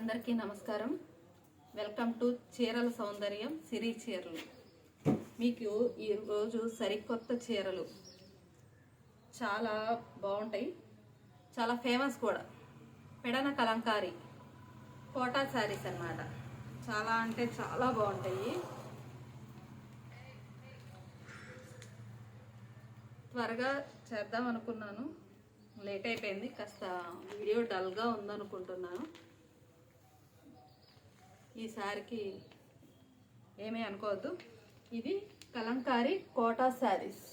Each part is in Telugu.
అందరికీ నమస్కారం. వెల్కమ్ టు చీరల సౌందర్యం సిరి చీరలు. మీకు ఈరోజు సరికొత్త చీరలు చాలా బాగుంటాయి. చాలా ఫేమస్ కూడా. పెడన కలంకారీ కోటా శారీస్ అన్నమాట. చాలా అంటే చాలా బాగుంటాయి. త్వరగా చేద్దాం అనుకున్నాను. లేట్ అయిపోయింది. కాస్త వీడియో డల్గా ఉందనుకుంటున్నాను. ఈసారికి ఏమీ అనుకోవద్దు. ఇది కలంకారీ కోటా శారీస్.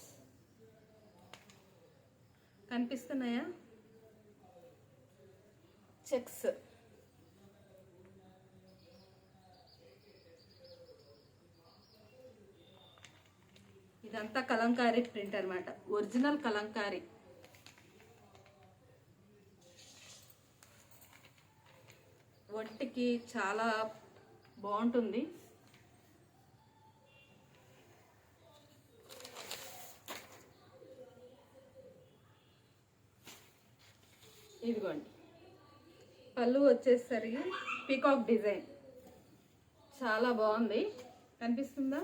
కనిపిస్తున్నాయా? చెక్స్. ఇదంతా కలంకారీ ప్రింట్ అనమాట ఒరిజినల్ కలంకారీ. ఒంటికి చాలా బాగుంటుంది. ఇదిగోండి. పళ్ళు వచ్చేసరికి పీకాక్ డిజైన్ చాలా బాగుంది. కనిపిస్తుందా?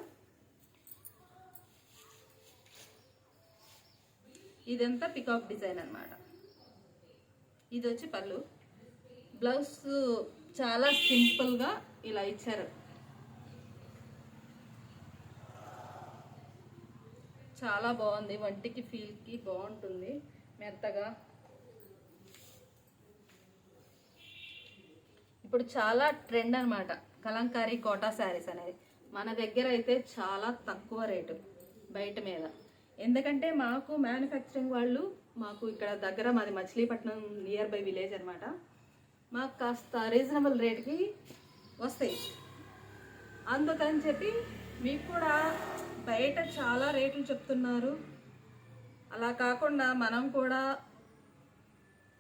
ఇదంతా పికాక్ డిజైన్ అన్నమాట. ఇది వచ్చి పళ్ళు. బ్లౌజ్ చాలా సింపుల్గా ఇలా ఇచ్చారు. చాలా బాగుంది. వంటికి ఫీల్కి బాగుంటుంది. మెత్తగా. ఇప్పుడు చాలా ట్రెండ్ అనమాట కలంకారీ కోటా శారీస్ అనేది. మన దగ్గర అయితే చాలా తక్కువ రేటు బయట మీద. ఎందుకంటే మాకు మ్యానుఫ్యాక్చరింగ్ వాళ్ళు మాకు ఇక్కడ దగ్గర మాది మచిలీపట్నం నియర్ బై విలేజ్ అనమాట మాకు కాస్త రీజనబుల్ రేట్కి వస్తాయి. అందుకని చెప్పి మీకు కూడా బయట చాలా రేట్లు చెప్తున్నారు. అలా కాకుండా మనం కూడా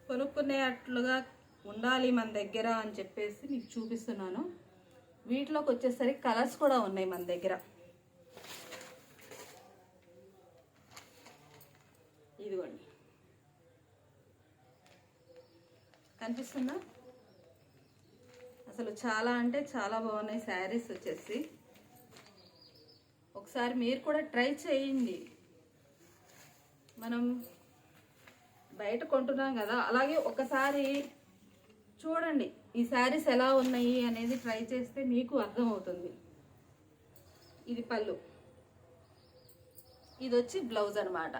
కొనుక్కునేట్లుగా ఉండాలి మన దగ్గర అని చెప్పేసి మీకు చూపిస్తున్నాను. వీటిలోకి వచ్చేసరికి కలర్స్ కూడా ఉన్నాయి మన దగ్గర. ఇదిగోండి. కనిపిస్తుందా? అసలు చాలా అంటే చాలా బాగున్నాయి శారీస్ వచ్చేసి. ఒకసారి మీరు కూడా ట్రై చేయండి. మనం బయట కొంటున్నాం కదా అలాగే ఒకసారి చూడండి ఈ శారీస్ ఎలా ఉన్నాయి అనేది ట్రై చేస్తే మీకు అర్థమవుతుంది. ఇది పళ్ళు. ఇది వచ్చి బ్లౌజ్ అనమాట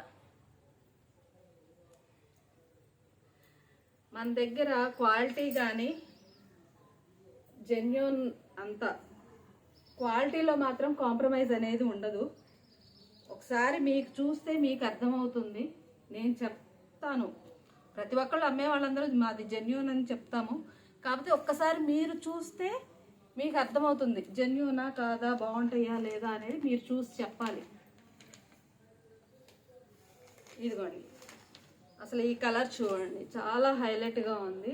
మన దగ్గర క్వాలిటీ కానీ జెన్యున్ అంత క్వాలిటీలో మాత్రం కాంప్రమైజ్ అనేది ఉండదు. ఒకసారి మీకు చూస్తే మీకు అర్థమవుతుంది. నేను చెప్తాను. ప్రతి ఒక్కళ్ళు అమ్మే వాళ్ళందరూ మాది జెన్యున్ అని చెప్తాము. కాకపోతే ఒక్కసారి మీరు చూస్తే మీకు అర్థమవుతుంది. జెన్యునా కాదా బాగుంటాయా లేదా అనేది మీరు చూసి చెప్పాలి. ఇదిగోండి. అసలు ఈ కలర్ చూడండి. చాలా హైలైట్గా ఉంది.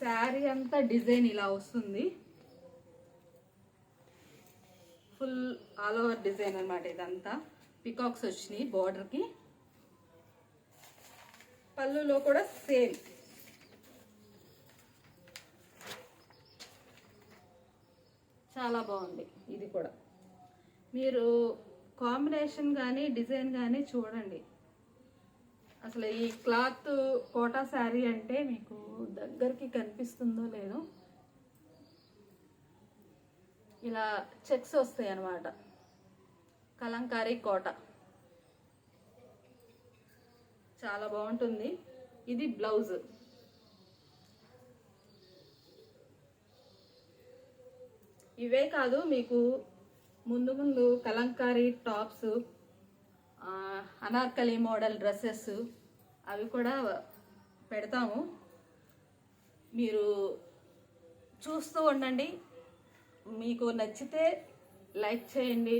శారీ అంతా డిజైన్ ఇలా వస్తుంది. ఫుల్ ఆల్ ఓవర్ డిజైన్ అనమాట ఇదంతా. పికాక్స్ వచ్చినాయి బార్డర్కి. పళ్ళులో కూడా సేమ్. చాలా బాగుంది ఇది కూడా. మీరు కాంబినేషన్ కానీ డిజైన్ కానీ చూడండి. అసలు ఈ క్లాత్ కోటా శారీ అంటే మీకు దగ్గరికి కనిపిస్తుందో లేదో ఇలా చెక్స్ వస్తాయి అన్నమాట. కలంకారీ కోట. చాలా బాగుంటుంది. ఇది బ్లౌజ్. ఇవే కాదు మీకు ముందు ముందు Kalamkari tops Anarkali model dresses అవి కూడా పెడతాము. మీరు చూస్తూ ఉండండి. మీకు నచ్చితే లైక్ చేయండి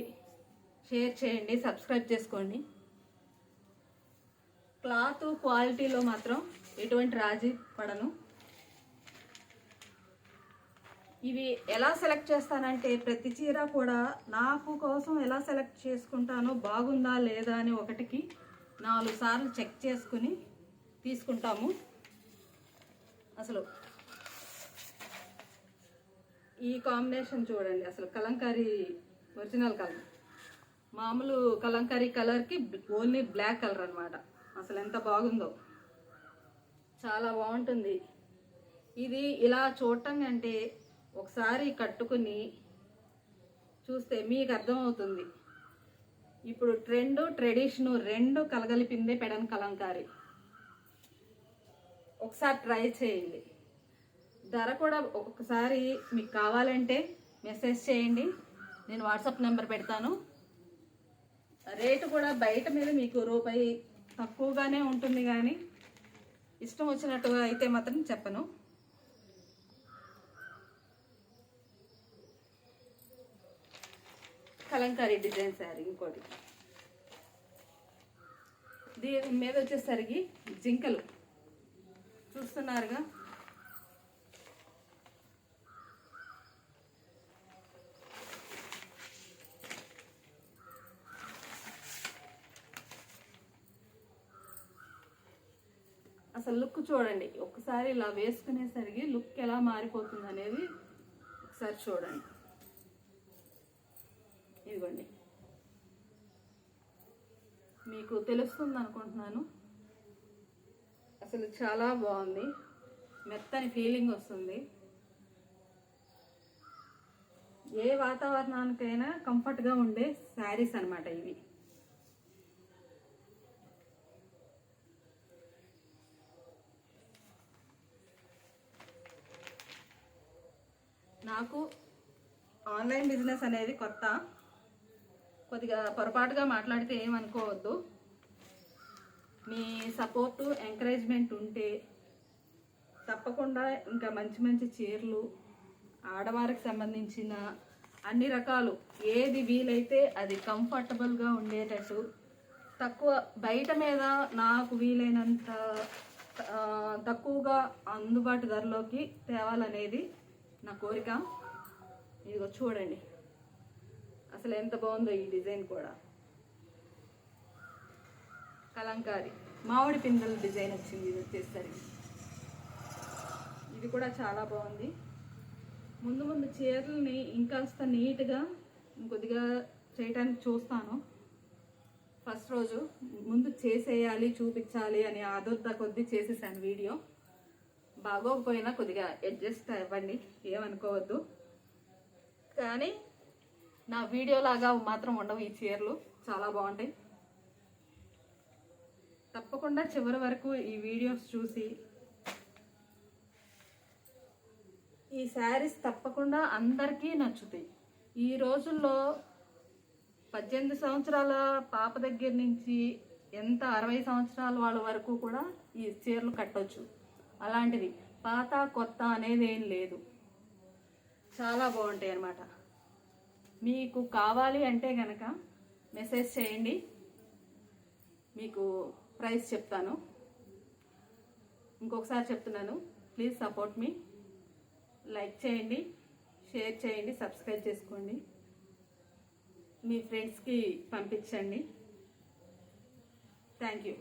షేర్ చేయండి సబ్స్క్రైబ్ చేసుకోండి. క్లాత్ క్వాలిటీలో మాత్రం ఎటువంటి రాజీ పడను. ఇవి ఎలా సెలెక్ట్ చేస్తానంటే ప్రతి చీర కూడా నాకు కోసం ఎలా సెలెక్ట్ చేసుకుంటానో బాగుందా లేదా అని ఒకటికి నాలుగు సార్లు చెక్ చేసుకుని తీసుకుంటాము. అసలు ఈ కాంబినేషన్ చూడండి అసలు కలంకారీ ఒరిజినల్ కలర్. మామూలు కలంకారీ కలర్కి ఓన్లీ బ్లాక్ కలర్ అనమాట అసలు ఎంత బాగుందో. చాలా బాగుంటుంది. ఇది ఇలా చూడటం కంటే ఒకసారి కట్టుకుని చూస్తే మీకు అర్థమవుతుంది. ఇప్పుడు ట్రెండ్ ట్రెడిషను రెండు కలగలిపిందే పెడన్ కలంకారి. ఒకసారి ట్రై చేయండి. ధర కూడా ఒకసారి మీకు కావాలంటే మెసేజ్ చేయండి. నేను వాట్సాప్ నెంబర్ పెడతాను. రేటు కూడా బయట మీద మీకు రూపాయి తక్కువగానే ఉంటుంది కానీ ఇష్టం వచ్చినట్టుగా అయితే మాత్రం చెప్పను. కలంకారీ డిజైన్ శారీ ఇంకోటి. దీని మీద వచ్చేసరికి జింకలు. చూస్తున్నారుగా? అసలు లుక్ చూడండి. ఒకసారి ఇలా వేసుకునేసరికి లుక్ ఎలా మారిపోతుంది అనేది ఒకసారి చూడండి. ఇదిగోండి. మీకు తెలుస్తుంది అనుకుంటున్నాను. అసలు చాలా బాగుంది. మెత్తని ఫీలింగ్ వస్తుంది. ఏ వాతావరణానికైనా కంఫర్ట్గా ఉండే శారీస్ అన్నమాట ఇవి. నాకు ఆన్లైన్ బిజినెస్ అనేది కొత్త. కొద్దిగా పొరపాటుగా మాట్లాడితే ఏమనుకోవద్దు. మీ సపోర్టు ఎంకరేజ్మెంట్ ఉంటే తప్పకుండా ఇంకా మంచి మంచి చీరలు ఆడవారికి సంబంధించిన అన్ని రకాలు ఏది వీలైతే అది కంఫర్టబుల్గా ఉండేటట్టు తక్కువ బయట మీద నాకు వీలైనంత తక్కువగా అందుబాటు ధరలోకి తేవాలనేది నా కోరిక. ఇదిగో చూడండి. అసలు ఎంత బాగుందో ఈ డిజైన్ కూడా. కలంకారీ. మామిడి పిందెల డిజైన్ వచ్చింది ఇది వచ్చేసరికి. ఇది కూడా చాలా బాగుంది. ముందు ముందు చీరల్ని ఇంకాస్త నీట్గా కొద్దిగా చేయడానికి చూస్తాను. ఫస్ట్ రోజు ముందు చేసేయాలి చూపించాలి అని ఆదుర్ద కొద్దీ చేసేసాను వీడియో. బాగోకపోయినా కొద్దిగా అడ్జస్ట్ అవ్వండి ఏమనుకోవద్దు. కానీ నా వీడియో లాగా మాత్రం ఉండవు ఈ చీరలు. చాలా బాగుంటాయి. తప్పకుండా చివరి వరకు ఈ వీడియోస్ చూసి ఈ శారీస్ తప్పకుండా అందరికీ నచ్చుతాయి. ఈ రోజుల్లో పద్దెనిమిది సంవత్సరాల పాప దగ్గర నుంచి ఎంత అరవై సంవత్సరాల వాళ్ళ వరకు కూడా ఈ చీరలు కట్టొచ్చు. అలాంటిది పాత కొత్త అనేది ఏం లేదు. చాలా బాగుంటాయి అన్నమాట. మీకు కావాలి అంటే కనుక మెసేజ్ చేయండి. మీకు ప్రైస్ చెప్తాను. ఇంకొకసారి చెప్తున్నాను. ప్లీజ్ సపోర్ట్ మీ లైక్ చేయండి షేర్ చేయండి సబ్స్క్రైబ్ చేసుకోండి. మీ ఫ్రెండ్స్కి పంపించండి. Thank you